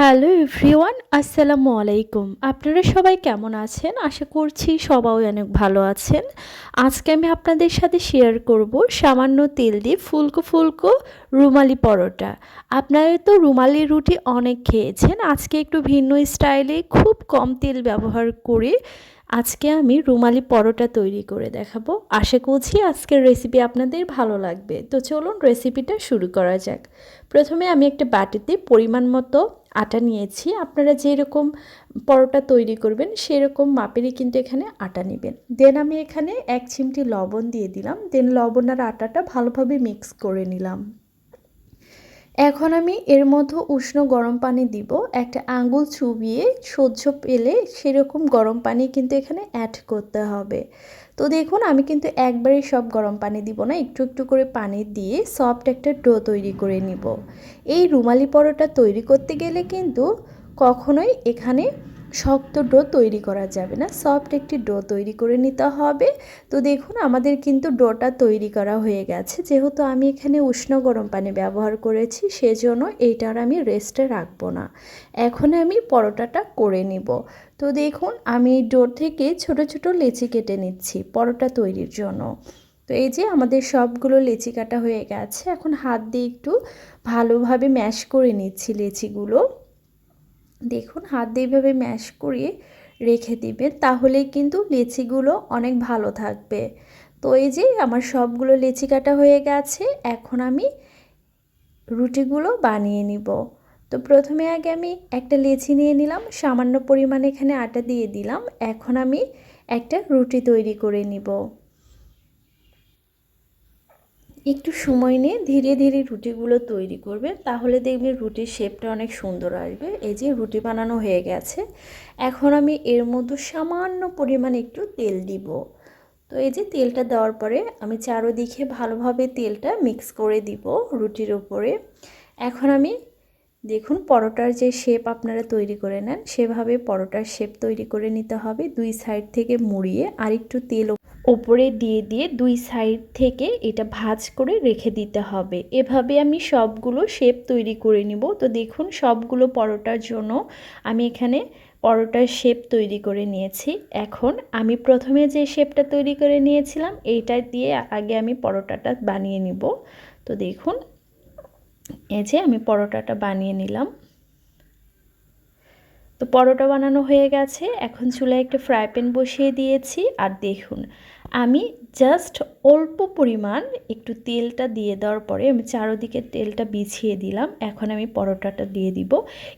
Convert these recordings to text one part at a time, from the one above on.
Hello everyone, আসসালামু আলাইকুম। আপনারা সবাই কেমন আছেন? আশা করছি সবাই অনেক ভালো আছেন। আজকে আমি আপনাদের সাথে শেয়ার করব সামান্য তেল দিয়ে ফুলকো ফুলকো রুমালি পরোটা। আপনারা তো রুমালি রুটি অনেক খেয়েছেন। আজকে একটু ভিন্ন স্টাইলে খুব কম তেল ব্যবহার করে আজকে আমি রুমালি পরোটা তৈরি করে দেখাবো। আশা করছি আজকের রেসিপি আপনাদের ভালো লাগবে। তো চলুন রেসিপিটা শুরু করা যাক। প্রথমে আমি একটা বাটিতে পরিমাণ মতো আটা নিয়েছি। আপনারা যেরকম পরোটা তৈরি করবেন, সেরকম মাপেরই কিন্তু এখানে আটা নেবেন। দেন আমি এখানে এক চিমটি লবণ দিয়ে দিলাম। দেন লবণ আর আটাটা ভালোভাবে মিক্স করে নিলাম। এখন আমি এর মধ্যে উষ্ণ গরম পানি দিব, একটা আঙ্গুল চুবিয়ে সহ্য পেলে সেরকম গরম পানি কিন্তু এখানে অ্যাড করতে হবে। তো দেখুন, আমি কিন্তু একবারে সব গরম পানি দিব না, একটু একটু করে পানি দিয়ে সফট একটা ডো তৈরি করে নিব। এই রুমালি পরোটা তৈরি করতে গেলে কিন্তু কখনোই এখানে শক্ত ডো তৈরি করা যাবে না, সফট একটি ডো তৈরি করে নিতে হবে। তো দেখুন, আমাদের কিন্তু ডোটা তৈরি করা হয়ে গেছে। যেহেতু আমি এখানে উষ্ণ গরম পানি ব্যবহার করেছি, সেজন্য এইটার আমি রেস্টে রাখব না। এখন আমি পরোটাটা করে নিব। তো দেখুন, আমি ডোর থেকে ছোট ছোট লেচি কেটে নিচ্ছি পরোটা তৈরির জন্য। তো এই যে আমাদের সবগুলো লেচি কাটা হয়ে গেছে, এখন হাত দিয়ে একটু ভালোভাবে ম্যাশ করে নিচ্ছি লেচিগুলো। দেখুন, হাত দিয়ে এইভাবে ম্যাশ করিয়ে রেখে দিবেন, তাহলেই কিন্তু লেচিগুলো অনেক ভালো থাকবে। তো এই যে আমার সবগুলো লেচি কাটা হয়ে গেছে, এখন আমি রুটিগুলো বানিয়ে নিব। তো প্রথমে আগে আমি একটা লেচি নিয়ে নিলাম, সামান্য পরিমাণে এখানে আটা দিয়ে দিলাম, এখন আমি একটা রুটি তৈরি করে নিব। একটু সময় নিয়ে ধীরে ধীরে রুটিগুলো তৈরি করবে তাহলে দেখবে রুটির শেপটা অনেক সুন্দর আসবে। এই যে রুটি বানানো হয়ে গেছে, এখন আমি এর মধ্যে সামান্য পরিমাণ একটু তেল দিব। তো এই যে তেলটা দেওয়ার পরে আমি চারোদিকে ভালোভাবে তেলটা মিক্স করে দিব রুটির ওপরে এখন আমি দেখুন পরোটার যে শেপ আপনারা তৈরি করে নেন, সেভাবে পরোটার শেপ তৈরি করে নিতে হবে দুই সাইড থেকে মুড়িয়ে আর একটু তেল ওপরে দিয়ে দিয়ে দুই সাইড থেকে এটা ভাজ করে রেখে দিতে হবে। এভাবে আমি সবগুলো শেপ তৈরি করে নিব। তো দেখুন, সবগুলো পরোটার জন্য আমি এখানে পরোটার শেপ তৈরি করে নিয়েছি। এখন আমি প্রথমে যে শেপটা তৈরি করে নিয়েছিলাম, এইটা দিয়ে আগে আমি পরোটাটা বানিয়ে নিব। তো দেখুন, এই যে আমি পরোটাটা বানিয়ে নিলাম। তো পরোটা বানানো হয়ে গেছে। এখন চুলায় একটা ফ্রাই প্যান বসিয়ে দিয়েছি। আর দেখুন, আমি জাস্ট অল্প পরিমাণ একটু তেলটা দিয়ে দেওয়ার পরে আমি চারোদিকে তেলটা বিছিয়ে দিলাম। এখন আমি পরোটাটা দিয়ে দিব।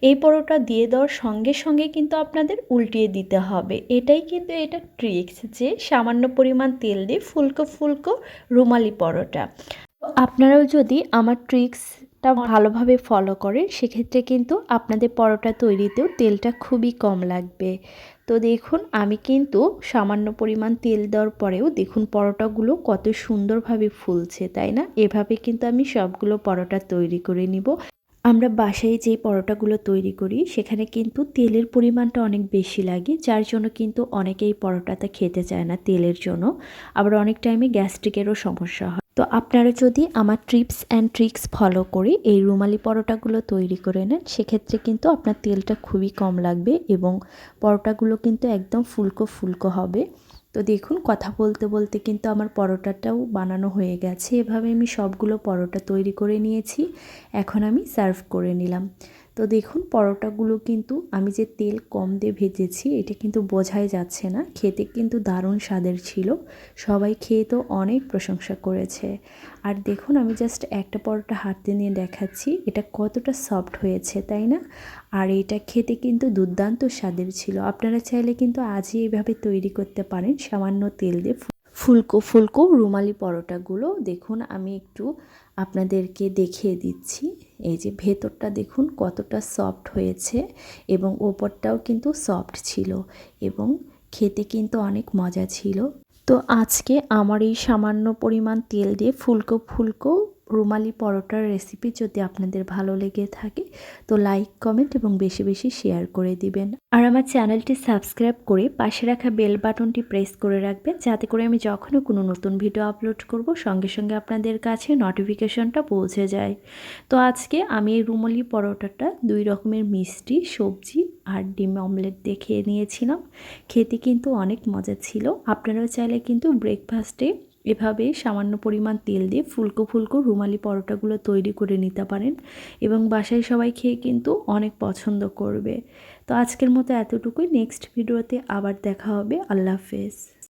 এই পরোটা দিয়ে দেওয়ার সঙ্গে সঙ্গে কিন্তু আপনাদের উল্টিয়ে দিতে হবে। এটাই কিন্তু এটা ট্রিক্স যে সামান্য পরিমাণ তেল দিয়ে ফুলকো ফুলকো রুমালি পরোটা। আপনারাও যদি আমার ট্রিক্স টা ভালোভাবে ফলো করেন সেক্ষেত্রে কিন্তু আপনাদের পরোটা তৈরিতেও তেলটা খুবই কম লাগবে। তো দেখুন, আমি কিন্তু সামান্য পরিমাণ তেল দেওয়ার পরেও দেখুন পরোটাগুলো কত সুন্দরভাবে ফুলছে, তাই না? এভাবে কিন্তু আমি সবগুলো পরোটা তৈরি করে নিব। আমরা বাসায় যেই পরোটাগুলো তৈরি করি, সেখানে কিন্তু তেলের পরিমাণটা অনেক বেশি লাগে, যার জন্য কিন্তু অনেকেই পরোটাটা খেতে চায় না তেলের জন্য। আবার অনেক টাইমে গ্যাস্ট্রিকেরও সমস্যা হয়। তো আপনারা যদি আমার ট্রিপস অ্যান্ড ট্রিক্স ফলো করে এই রুমালি পরোটাগুলো তৈরি করে নেন, সেক্ষেত্রে কিন্তু আপনার তেলটা খুবই কম লাগবে এবং পরোটাগুলো কিন্তু একদম ফুলকো ফুলকো হবে। তো দেখুন, কথা বলতে বলতে কিন্তু আমার পরোটাটাও বানানো হয়ে গেছে। এভাবে আমি সবগুলো পরোটা তৈরি করে নিয়েছি। এখন আমি সার্ভ করে নিলাম। তো দেখুন, পরোটাগুলো কিন্তু আমি যে তেল কম দিয়ে ভেজেছি, এটা কিন্তু বোঝাই যাচ্ছে না। খেতে কিন্তু দারুণ স্বাদের ছিল। সবাই খেয়ে তো অনেক প্রশংসা করেছে। আর দেখুন, আমি জাস্ট একটা পরোটা হাতে নিয়ে দেখাচ্ছি, এটা কতটা সফট হয়েছে, তাই না? আর এটা খেতে কিন্তু দুর্দান্ত স্বাদের ছিল। আপনারা চাইলে কিন্তু আজই এভাবে তৈরি করতে পারেন, সামান্য তেল দিয়ে ফুলকো ফুলকো রুমালি পরোটাগুলো। দেখুন, আমি একটু আপনাদেরকে দেখিয়ে দিচ্ছি। এই যে ভেতরটা দেখুন, কতটা সফট হয়েছে এবং ওপরটাও কিন্তু সফট ছিল এবং খেতে কিন্তু অনেক মজা ছিল। তো আজকে আমার এই সামান্য পরিমাণ তেল দিয়ে ফুলকো ফুলকো রুমালি পরোটার রেসিপি যদি আপনাদের ভালো লেগে থাকে, তো লাইক কমেন্ট এবং বেশি বেশি শেয়ার করে দিবেন। আর আমার চ্যানেলটি সাবস্ক্রাইব করে পাশে রাখা বেল বাটনটি প্রেস করে রাখবেন, যাতে করে আমি যখনও কোনো নতুন ভিডিও আপলোড করব, সঙ্গে সঙ্গে আপনাদের কাছে নোটিফিকেশনটা পৌঁছে যায়। তো আজকে আমি এই রুমালি পরোটাটা দুই রকমের মিষ্টি, সবজি আর ডিম অমলেট দিয়ে খেয়ে নিয়েছিলাম। খেতে কিন্তু অনেক মজা ছিল। আপনারাও চাইলে কিন্তু ব্রেকফাস্টে এভাবে সামান্য পরিমাণ তেল দিয়ে ফুলকো ফুলকো রুমালি পরোটাগুলো তৈরি করে নিতে পারেন এবং বাসায় সবাই খেয়ে কিন্তু অনেক পছন্দ করবে। তো আজকের মতো এতটুকুই। নেক্সট ভিডিওতে আবার দেখা হবে। আল্লাহ হাফেজ।